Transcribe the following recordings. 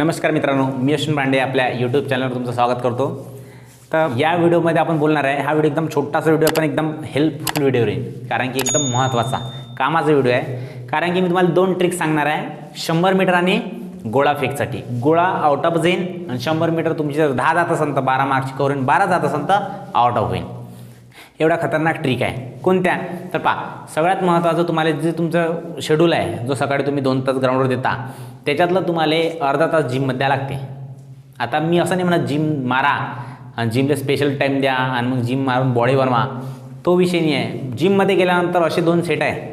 नमस्कार मित्रांनो मी अश्विन पांडे आपल्या यूट्यूब चॅनलवर तुमचं स्वागत करतो. तर या व्हिडिओमध्ये आपण बोलणार आहे हा व्हिडिओ एकदम छोटासा व्हिडिओ पण एकदम हेल्पफुल व्हिडिओ राहील कारण की एकदम महत्त्वाचा कामाचा व्हिडिओ आहे. कारण की मी तुम्हाला दोन ट्रिक सांगणार आहे शंभर मीटर आणि गोळा फेकसाठी गोळा आउट ऑफ जाईन आणि शंभर मीटर तुमची जर दहा जात असेल तर बारा मार्क्स करून बारा जात असेल तर आउट ऑफ होईल एवढा खतरनाक ट्रिक आहे. कोणत्या? तर पहा सगळ्यात महत्त्वाचं तुम्हाला जे तुमचं शेड्यूल आहे जो सकाळी तुम्ही दोन तास ग्राउंडवर देता त्याच्यातलं तुम्हाला अर्धा तास जिममध्ये द्यावं लागते. आता मी असं नाही म्हणत जिम मारा आणि जिमला स्पेशल टाईम द्या आणि मग जिम मारून बॉडी बनवा. तो विषय नाही आहे जिममध्ये गेल्यानंतर असे दोन सेट आहे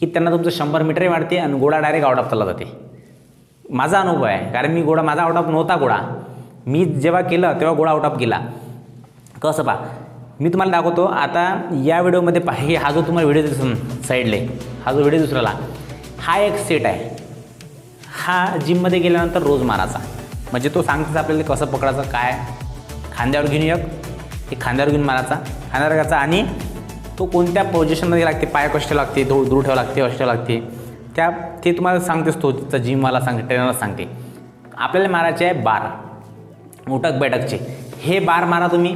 की त्यांना तुमचं शंभर मीटरही वाढते आणि गोळा डायरेक्ट आउट ऑफ चालला जाते. माझा अनुभव आहे कारण मी गोळा माझा आउट ऑफ नव्हता गोळा मी जेव्हा केलं तेव्हा गोळा आउट ऑफ गेला. कसं पहा मी तुम्हाला दाखवतो. आता या व्हिडिओमध्ये पहा हा जो तुम्हाला व्हिडिओ दिसून साईडले हा जो व्हिडिओ दुसराला हा एक सेट आहे. हा जिममध्ये गेल्यानंतर रोज मारायचा. म्हणजे तो सांगतेच आपल्याला कसं पकडायचं काय खांद्यावर घेऊन एक ते खांद्यावर घेऊन मारायचा. खांद्यावर घ्यायचा आणि तो कोणत्या पोझिशनमध्ये लागते पाय कष्ट लागते धो दूर ठेवा लागते अष्ट लागते त्या ते तुम्हाला सांगतेच तो तिथं जिमवाला सांगते ट्रेनरला सांगते. आपल्याला मारायचे आहे बार. उठक बैठकचे. हे बार मारा तुम्ही.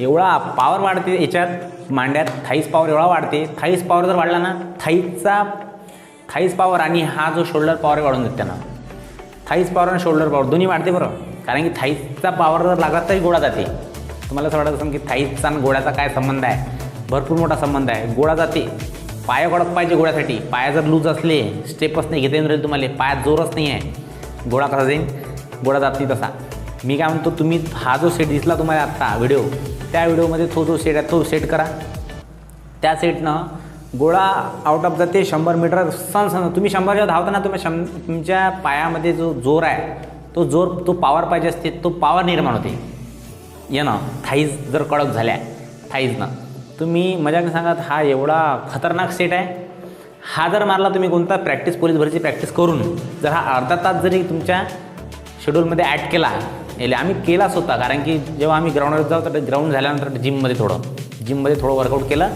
एवढा पावर वाढते याच्यात मांड्यात थाईस पावर एवढा वाढते. थाईस पावर जर वाढला ना थाईसचा थाईस पावर आणि हा जो शोल्डर पॉवर वाढून देते त्यांना थाईस पॉवर आणि शोल्डर पॉवर दोन्ही वाढते बरं. कारण की थाईसचा पॉवर जर लागला तरी गोळा जाते. तुम्हाला असं वाटत असेल की थाईसचा आणि गोळ्याचा काय संबंध आहे? भरपूर मोठा संबंध आहे. गोळा जाते. पाय कडक पाहिजे गोळ्यासाठी. पाय जर लूज असले स्टेपच नाही घेता येऊन राहील तुम्हाला. पायात जोरच नाही आहे. गोळा कसा जाईल? गोळा जात नाही तसा. मी काय म्हणतो तुम्ही हा जो सेट दिसला तुम्हाला आत्ता व्हिडिओ त्या व्हिडिओमध्ये तो जो सेट आहे तो सेट करा. त्या सेटनं गोळा आउट ऑफ जाते शंभर मीटर सण सण तुम्ही शंभरच्या धावताना तुम्ही शं तुमच्या पायामध्ये जो जोर आहे तो जोर तो पॉवर पाहिजे असते तो पॉवर निर्माण होते. येणं थाईज जर कडक झाल्या थाईजनं तुम्ही मजाने सांगत हा एवढा खतरनाक सेट आहे. हा जर मारला तुम्ही कोणता प्रॅक्टिस पोलीस भरची प्रॅक्टिस करून जर हा अर्धा तास जरी तुमच्या शेड्यूलमध्ये ॲड केला याले आम्ही केलाच होता कारण की जेव्हा आम्ही ग्राउंडवर जाऊ तर ग्राउंड झाल्यानंतर जिममध्ये थोडं जिममध्ये थोडं वर्कआउट केलं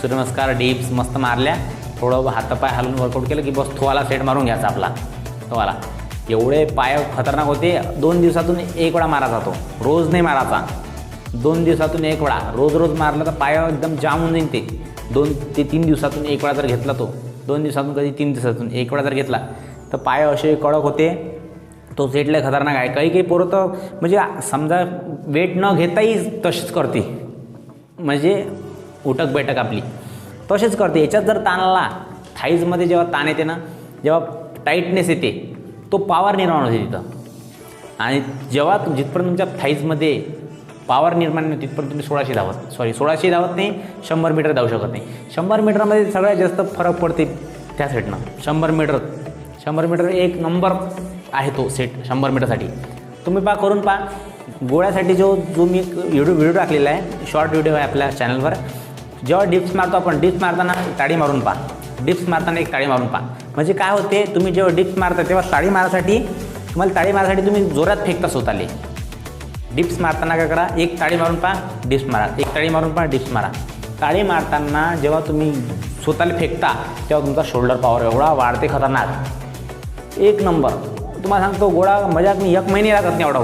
सूर्यनमस्कार डिप्स मस्त मारल्या थोडं हातापाय हलून वर्कआउट केलं की बस थोवाला सेट मारून घ्यायचा आपला थोवाला. एवढे पाय खतरनाक होते दोन दिवसातून एक वेळा मारा जातो रोज नाही मारायचा. दोन दिवसातून एक वेळा रोज रोज मारला तर पाय एकदम जाम होऊन जाईल ते. दोन ते तीन दिवसातून एक वेळा जर घेतला तो दोन दिवसातून कधी तीन दिवसातून एक वेळा जर घेतला तर पाय असे कडक होते तो सेटला खतरनाक आहे. काही काही पोरं तर म्हणजे समजा वेट न घेताही तशीच करते. म्हणजे उटक बैठक आपली. तसेच करते. याच्यात जर ताण आला थाईजमध्ये जेव्हा ताण येते ना जेव्हा टाईटनेस येते तो पावर निर्माण होते तिथं. आणि जेव्हा जिथपर्यंत तुमच्या थाईजमध्ये पावर निर्माण नाही तिथपर्यंत तुम्ही सोळाशे धावत सॉरी सोळाशे धावत नाही शंभर मीटर धावू शकत नाही. शंभर मीटरमध्ये सगळ्यात जास्त फरक पडते त्या सेटनं शंभर मीटर शंभर मीटर एक नंबर आहे तो सेट शंभर मीटरसाठी. तुम्ही पा करून पा गोळ्यासाठी जो जो मी व्हिडिओ व्हिडिओ टाकलेला आहे शॉर्ट व्हिडिओ आहे आपल्या चॅनलवर जेव्हा डिप्स मारतो आपण डिप्स मारताना ताळी मारून पा डिप्स मारताना एक ताळी मारून पा म्हणजे काय होते तुम्ही जेव्हा डिप्स मारता तेव्हा ताळी मारासाठी तुम्हाला ताळी मारासाठी तुम्ही जोरात फेकता स्वतःले. डिप्स मारताना काय करा एक ताळी मारून पहा डिप्स मारा. एक ताळी मारून पहा डिप्स मारा. ताळी मारताना जेव्हा तुम्ही स्वतःला फेकता तेव्हा तुमचा शोल्डर पॉवर एवढा वाढते खतरनाक. एक नंबर तुम्हाला सांगतो गोळा मजाक मी एक महिने लागत नाही आउट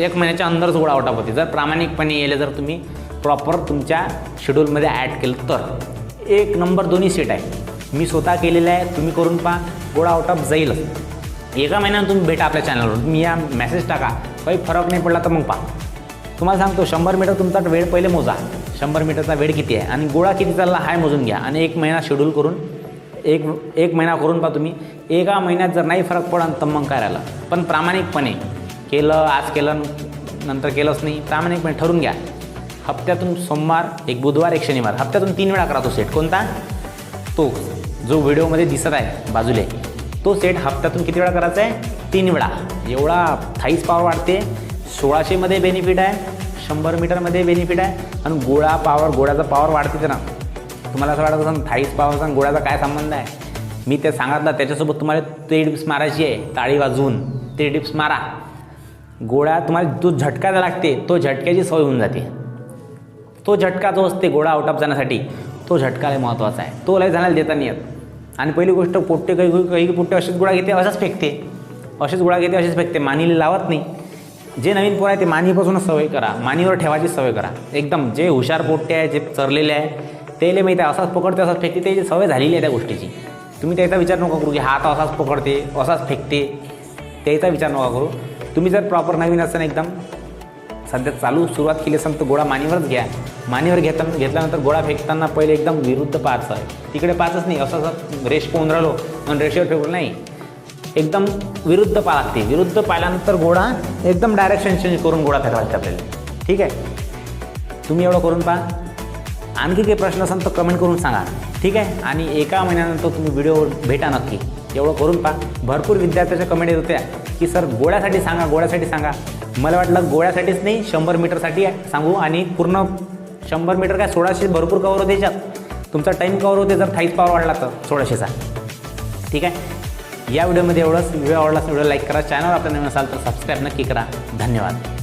एक महिन्याच्या अंदरच गोळा आउट होते. जर प्रामाणिकपणे येले जर तुम्ही प्रॉपर तुमच्या शेड्यूलमध्ये ॲड केलं तर. एक नंबर दोन्ही सीट आहे. मी स्वतः केलेलं आहे तुम्ही करून पहा गोळा आउट जाईलच एका महिन्यानं तुम्ही भेटा आपल्या चॅनलवर तुम्ही या मेसेज टाका. काही फरक नाही पडला तर मग पहा. तुम्हाला सांगतो शंभर मीटर तुमचा वेळ पहिले मोजा. शंभर मीटरचा वेळ किती आहे? आणि गोळा किती चालला हाय मोजून घ्या. आणि एक महिना शेड्यूल करून एक एक महिना करून पहा तुम्ही. एका महिन्यात जर नाही फरक पडला तर मग काय राहिलं? पण प्रामाणिकपणे केलं आज केलं नंतर केलंच नाही. प्रामाणिकपणे ठरवून घ्या. हप्त्यातून सोमवार एक बुधवार एक शनिवार. हप्त्यातून तीन वेळा करा तो सेट कोणता? तो. जो व्हिडिओमध्ये दिसत आहे बाजूले. तो सेट हप्त्यातून किती वेळा करायचा आहे? तीन वेळा. एवढा थाईस पावर वाढते. सोळाशेमध्ये बेनिफिट आहे. शंभर मीटरमध्ये बेनिफिट आहे. आणि गोळा पावर गोळ्याचा पावर वाढते ना तुम्हाला असं वाटत असं थाईस पावाचा आणि गोळ्याचा काय संबंध आहे? मी ते सांगितलं त्याच्यासोबत तुम्हाला ते डिप्स मारायची आहे ताळी वाजवून. ते डिप्स मारा. गोळ्या तुम्हाला जो झटका लागते तो झटक्याची सवय होऊन जाते. तो झटका जो असते गोळा आउट ऑफ जाण्यासाठी तो झटका लय महत्त्वाचा आहे. तो लय जाण्याला देता नाही येत. आणि पहिली गोष्ट पोट्टे काही काही पोट्टे असेच गोळा घेते असाच फेकते. असेच गोळा घेते असेच फेकते. मानीला लावत नाही. जे नवीन पोरं आहे ते मानीपासूनच सवय करा. मानीवर ठेवायची सवय करा. एकदम जे हुशार पोट्टे आहे जे चरलेले आहे त्याला माहिती आहे असाच पकडते असाच फेकते. त्याची सवय झालेली आहे त्या गोष्टीची. तुम्ही त्याचा विचार नका करू की हा आता असाच पकडते असाच फेकते. त्याचा विचार नका करू. तुम्ही जर प्रॉपर नवीन असताना एकदम सध्या चालू सुरुवात केली असेल तर गोळा मानेवरच घ्या. मानेवर घेता घेतल्यानंतर गोळा फेकताना पहिले एकदम विरुद्ध पाहायचं आहे. तिकडे पाहतच नाही असं असं रेष पोहून राहिलो आणि रेषेवर फेकलो नाही. एकदम विरुद्ध पा लागते. विरुद्ध पाहिल्यानंतर गोळा एकदम डायरेक्शन चेंज करून गोळा फेकावा लागते आपल्याला. ठीक आहे? तुम्ही एवढं करून पहा. आणखी काही प्रश्न असेल तर कमेंट करून सांगा. ठीक आहे? आणि एका महिन्यानंतर तुम्ही व्हिडिओ भेटा नक्की. एवढं करून पहा. भरपूर विद्यार्थ्याच्या कमेंट येत होत्या की सर गोळ्यासाठी सांगा गोळ्यासाठी सांगा. मला वाटलं गोळ्यासाठीच नाही शंभर मीटरसाठी सांगू. आणि पूर्ण शंभर मीटर काय सोळाशे भरपूर कवर होते याच्यात. तुमचा टाईम कवर होते जर थाईस पावर वाढला तर सोळाशेचा. ठीक आहे? या व्हिडिओमध्ये एवढंच. व्हिडिओ आवडला व्हिडिओ लाईक करा. चॅनल आपल्या नवीन असाल तर सबस्क्राईब नक्की करा. धन्यवाद.